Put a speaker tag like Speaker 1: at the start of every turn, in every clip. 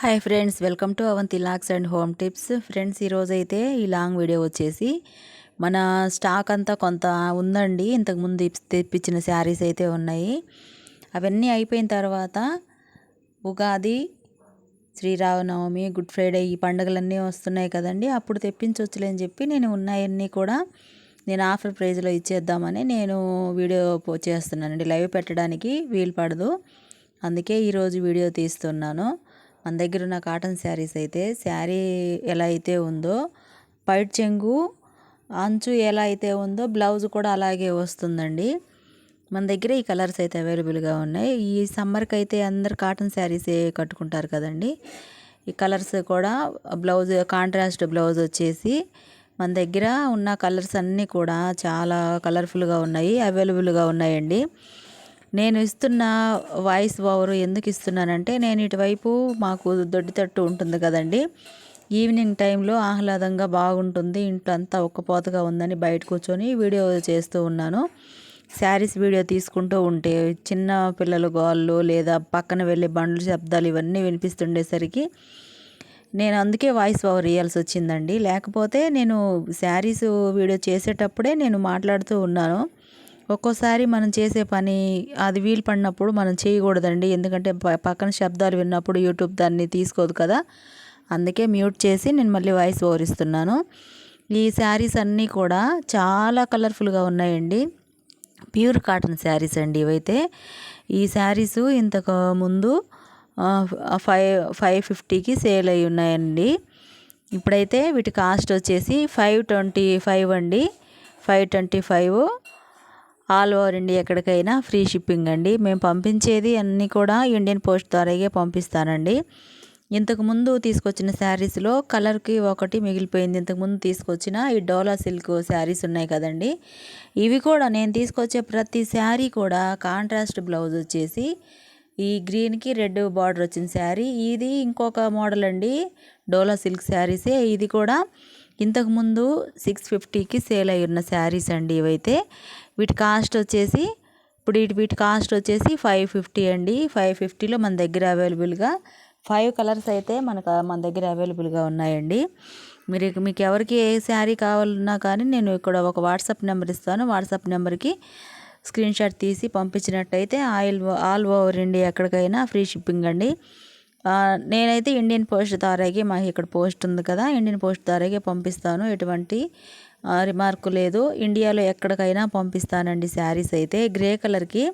Speaker 1: Hi friends welcome to Avanthi looks and home tips. Friends ఈరోజు అయితే ఈ long video వచ్చేసి మన స్టాక్ అంతా కొంత ఉందండి. ఇంతకుముందు తెప్పించిన శారీస్ అయితే ఉన్నాయి. అవన్నీ అయిపోయిన తర్వాత ఉగాది శ్రీరామనవమి గుడ్ ఫ్రైడే ఈ పండుగలన్నీ వస్తున్నాయి కదండి. అప్పుడు తెప్పించవచ్చులే అని చెప్పి నేను ఉన్నాయన్నీ కూడా నేను ఆఫర్ ప్రైజ్లో ఇచ్చేద్దామని నేను వీడియో చేస్తున్నానండి. లైవ్ పెట్టడానికి వీలు పడదు. అందుకే ఈరోజు వీడియో తీస్తున్నాను. మన దగ్గర ఉన్న కాటన్ శారీస్ అయితే శారీ ఎలా అయితే ఉందో పైట్ చెంగు అంచు ఎలా అయితే ఉందో బ్లౌజ్ కూడా అలాగే వస్తుందండి. మన దగ్గర ఈ కలర్స్ అయితే అవైలబుల్గా ఉన్నాయి. ఈ సమ్మర్కి అయితే అందరు కాటన్ శారీసే కట్టుకుంటారు కదండి. ఈ కలర్స్ కూడా బ్లౌజ్ కాంట్రాస్ట్ బ్లౌజ్ వచ్చేసి మన దగ్గర ఉన్న కలర్స్ అన్నీ కూడా చాలా కలర్ఫుల్గా ఉన్నాయి అవైలబుల్గా ఉన్నాయండి. నేను ఇస్తున్న వాయిస్ ఓవర్ ఎందుకు ఇస్తున్నానంటే నేను ఇటువైపు మాకు దొడ్డి తట్టు ఉంటుంది కదండి. ఈవినింగ్ టైంలో ఆహ్లాదంగా బాగుంటుంది. ఇంట్లో అంతా ఒక్కపోతగా ఉందని బయట కూర్చొని వీడియో చేస్తూ ఉన్నాను. శారీస్ వీడియో తీసుకుంటూ ఉంటే చిన్న పిల్లల గోళ్ళు లేదా పక్కన వెళ్ళే బండ్లు శబ్దాలు ఇవన్నీ వినిపిస్తుండేసరికి నేను అందుకే వాయిస్ ఓవర్ ఇవ్వాల్సి వచ్చిందండి. లేకపోతే నేను శారీస్ వీడియో చేసేటప్పుడే నేను మాట్లాడుతూ ఉన్నాను. ఒక్కోసారి మనం చేసే పని అది వీలు పడినప్పుడు మనం చేయకూడదండి. ఎందుకంటే ప- పక్కన శబ్దాలు విన్నప్పుడు యూట్యూబ్ దాన్ని తీసుకోదు కదా. అందుకే మ్యూట్ చేసి నేను మళ్ళీ వాయిస్ ఓవర్ ఇస్తున్నాను ఈ శారీస్ అన్నీ కూడా చాలా కలర్ఫుల్గా ఉన్నాయండి. ప్యూర్ కాటన్ శారీస్ అండి ఇవైతే. ఈ శారీస్ ఇంతకు ముందు ఫైవ్ ఫైవ్ ఫిఫ్టీకి సేల్ అయి ఉన్నాయండి. ఇప్పుడైతే వీటి కాస్ట్ వచ్చేసి ఫైవ్ ట్వంటీ ఫైవ్ అండి. Five twenty five all over India ఎక్కడికైనా ఫ్రీ షిప్పింగ్ అండి. మేము పంపించేది అన్నీ కూడా ఇండియన్ పోస్ట్ ద్వారాగే పంపిస్తానండి. ఇంతకుముందు తీసుకొచ్చిన శారీస్లో కలర్కి ఒకటి మిగిలిపోయింది. ఇంతకుముందు తీసుకొచ్చిన ఈ డోలా సిల్క్ శారీస్ ఉన్నాయి కదండి. ఇవి కూడా నేను తీసుకొచ్చే ప్రతి శారీ కూడా కాంట్రాస్ట్ బ్లౌజ్ వచ్చేసి ఈ గ్రీన్కి రెడ్ బార్డర్ వచ్చిన శారీ. ఇది ఇంకొక మోడల్ అండి. డోలా సిల్క్ శారీసే. ఇది కూడా ఇంతకుముందు సిక్స్ ఫిఫ్టీకి సేల్ అయి ఉన్న శారీస్ అండి ఇవైతే. వీటి కాస్ట్ వచ్చేసి ఇప్పుడు వీటి వీటి కాస్ట్ వచ్చేసి ఫైవ్ ఫిఫ్టీ అండి. ఫైవ్ ఫిఫ్టీలో మన దగ్గర అవైలబుల్గా ఫైవ్ కలర్స్ అయితే మనకు మన దగ్గర అవైలబుల్గా ఉన్నాయండి. మీరు మీకు ఎవరికి ఏ శారీ కావాలన్నా కానీ నేను ఇక్కడ ఒక వాట్సాప్ నెంబర్ ఇస్తాను. వాట్సాప్ నెంబర్కి స్క్రీన్ షాట్ తీసి పంపించినట్టయితే ఆయిల్ ఆల్ ఓవర్ ఇండియా ఎక్కడికైనా ఫ్రీ షిప్పింగ్ అండి. నేనైతే ఇండియన్ పోస్ట్ ద్వారాగే మాకు ఇక్కడ పోస్ట్ ఉంది కదా ఇండియన్ పోస్ట్ ద్వారాగే పంపిస్తాను. ఎటువంటి రిమార్క్ లేదు. ఇండియాలో ఎక్కడికైనా పంపిస్తానండి శారీస్ అయితే. గ్రే కలర్కి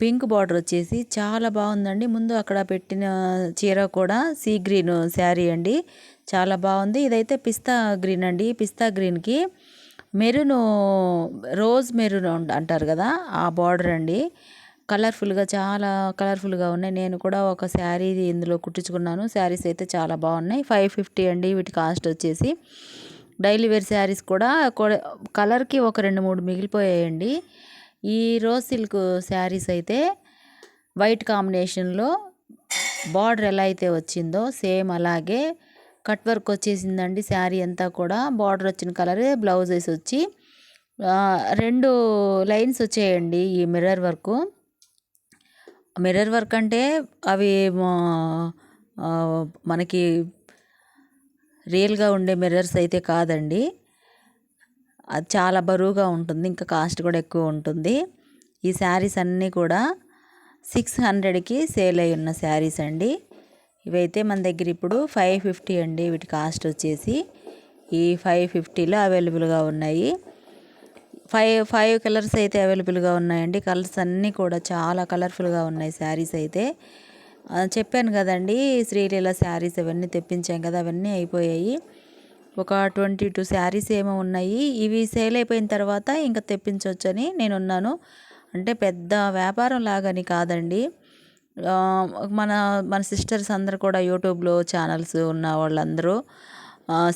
Speaker 1: పింక్ బార్డర్ వచ్చేసి చాలా బాగుందండి. ముందు అక్కడ పెట్టిన చీర కూడా సీ గ్రీన్ శారీ అండి. చాలా బాగుంది. ఇదైతే పిస్తా గ్రీన్ అండి. పిస్తా గ్రీన్కి మెరూన్ రోజ్ మెరూన్ అంటారు కదా ఆ బార్డర్ అండి. కలర్ఫుల్గా చాలా కలర్ఫుల్గా ఉన్నాయి. నేను కూడా ఒక శారీ ఇందులో కుట్టించుకున్నాను. శారీస్ అయితే చాలా బాగున్నాయి. ఫైవ్ ఫిఫ్టీ అండి వీటి కాస్ట్ వచ్చేసి. డైలీ వేర్ శారీస్ కూడా కలర్కి ఒక రెండు మూడు మిగిలిపోయాయండి. ఈ రోజ్ సిల్క్ శారీస్ అయితే వైట్ కాంబినేషన్లో బార్డర్ ఎలా అయితే వచ్చిందో సేమ్ అలాగే కట్ వర్క్ వచ్చేసిందండి శారీ అంతా కూడా. బార్డర్ వచ్చిన కలరే బ్లౌజెస్ వచ్చి రెండు లైన్స్ వచ్చాయండి ఈ మిర్రర్ వర్క్. మిర్రర్ వర్క్ అంటే అవి మనకి రియల్గా ఉండే మిర్రర్స్ అయితే కాదండి. అది చాలా బరువుగా ఉంటుంది. ఇంకా కాస్ట్ కూడా ఎక్కువ ఉంటుంది. ఈ శారీస్ అన్నీ కూడా సిక్స్ హండ్రెడ్కి సేల్ అయి ఉన్న శారీస్ అండి. ఇవైతే మన దగ్గర ఇప్పుడు ఫైవ్ ఫిఫ్టీ అండి. వీటి కాస్ట్ వచ్చేసి ఈ ఫైవ్ ఫిఫ్టీలో అవైలబుల్గా ఉన్నాయి. ఫైవ్ ఫైవ్ కలర్స్ అయితే అవైలబుల్గా ఉన్నాయండి. కలర్స్ అన్నీ కూడా చాలా కలర్ఫుల్గా ఉన్నాయి శారీస్ అయితే. చెప్పాను కదండి శ్రీలీల శారీస్ అవన్నీ తెప్పించాం కదా అవన్నీ అయిపోయాయి. ఒక ట్వంటీ టూ శారీస్ ఏమో ఉన్నాయి. ఇవి సేల్ అయిపోయిన తర్వాత ఇంకా తెప్పించవచ్చని నేను ఉన్నాను అంటే పెద్ద వ్యాపారం లాగని కాదండి. మన మన సిస్టర్స్ అందరు కూడా యూట్యూబ్లో ఛానల్స్ ఉన్న వాళ్ళందరూ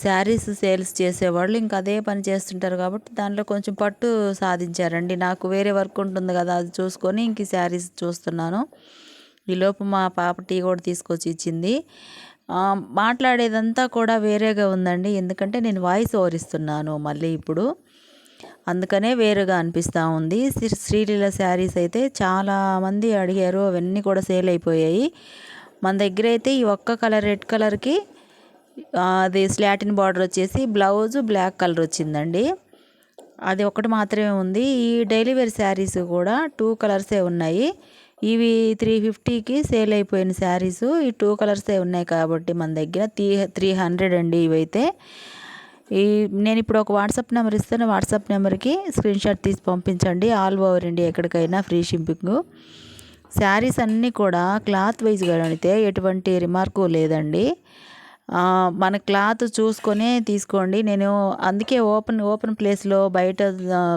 Speaker 1: శారీస్ సేల్స్ చేసేవాళ్ళు ఇంకా అదే పని చేస్తుంటారు కాబట్టి దాంట్లో కొంచెం పట్టు సాధించారండి. నాకు వేరే వర్క్ ఉంటుంది కదా అది చూసుకొని ఇంక శారీస్ చూస్తున్నాను. ఈలోపు మా పాప టీ కూడా తీసుకొచ్చి ఇచ్చింది. మాట్లాడేదంతా కూడా వేరేగా ఉందండి. ఎందుకంటే నేను వాయిస్ ఓవర్ ఇస్తున్నాను మళ్ళీ ఇప్పుడు. అందుకనే వేరుగా అనిపిస్తూ ఉంది. శ్రీ- శ్రీలీల శారీస్ అయితే చాలా మంది అడిగారు. అవన్నీ కూడా సేల్ అయిపోయాయి. మన దగ్గర అయితే ఈ ఒక్క కలర్ రెడ్ కలర్కి అది స్లాటిన్ బార్డర్ వచ్చేసి బ్లౌజ్ బ్లాక్ కలర్ వచ్చిందండి. అది ఒకటి మాత్రమే ఉంది. ఈ డైలీ వేర్ శారీస్ కూడా టూ కలర్సే ఉన్నాయి. ఇవి త్రీ ఫిఫ్టీకి సేల్ అయిపోయిన శారీస్ ఈ టూ కలర్సే ఉన్నాయి కాబట్టి మన దగ్గర త్రీ త్రీ హండ్రెడ్ అండి ఇవైతే. ఈ నేను ఇప్పుడు ఒక వాట్సాప్ నెంబర్ ఇస్తాను. వాట్సాప్ నెంబర్కి స్క్రీన్ షాట్ తీసి పంపించండి. ఆల్ ఓవర్ ఇండియా ఎక్కడికైనా ఫ్రీ షిప్పింగ్ శారీస్ అన్నీ కూడా క్లాత్ వైజ్గా అడిగితే ఎటువంటి రిమార్కు లేదండి. మన క్లాత్ చూసుకొని తీసుకోండి. నేను అందుకే ఓపెన్ ఓపెన్ ప్లేస్లో బయట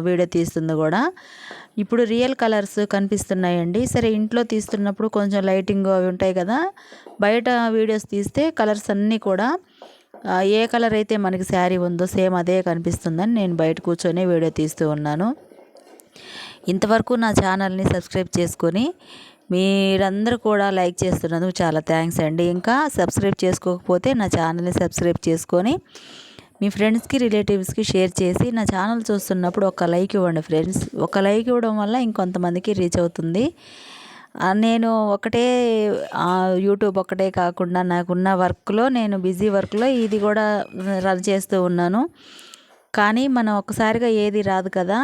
Speaker 1: వీడియో తీస్తుంది కూడా. ఇప్పుడు రియల్ కలర్స్ కనిపిస్తున్నాయండి. సరే ఇంట్లో తీస్తున్నప్పుడు కొంచెం లైటింగ్ అవి ఉంటాయి కదా బయట వీడియోస్ తీస్తే కలర్స్ అన్నీ కూడా ఏ కలర్ అయితే మనకి శారీ ఉందో సేమ్ అదే కనిపిస్తుందని నేను బయట కూర్చొని వీడియో తీస్తూ ఉన్నాను. ఇంతవరకు నా ఛానల్ని సబ్స్క్రైబ్ చేసుకొని మీరందరూ కూడా లైక్ చేస్తున్నందుకు చాలా థ్యాంక్స్ అండి. ఇంకా సబ్స్క్రైబ్ చేసుకోకపోతే నా ఛానల్ని సబ్స్క్రైబ్ చేసుకొని మీ ఫ్రెండ్స్కి రిలేటివ్స్కి షేర్ చేసి నా ఛానల్ చూస్తున్నప్పుడు ఒక లైక్ ఇవ్వండి ఫ్రెండ్స్. ఒక లైక్ ఇవ్వడం వల్ల ఇంకొంతమందికి రీచ్ అవుతుంది. నేను ఒకటే యూట్యూబ్ ఒకటే కాకుండా నాకున్న వర్క్లో నేను బిజీ వర్క్లో ఇది కూడా రన్ చేస్తూ ఉన్నాను. కానీ మనం ఒక్కసారిగా ఏది రాదు కదా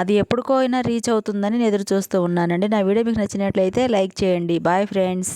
Speaker 1: అది ఎప్పటికో అయినా రీచ్ అవుతుందని నేను ఎదురు చూస్తూ ఉన్నానండి. నా వీడియో మీకు నచ్చినట్లయితే లైక్ చేయండి. Bye friends.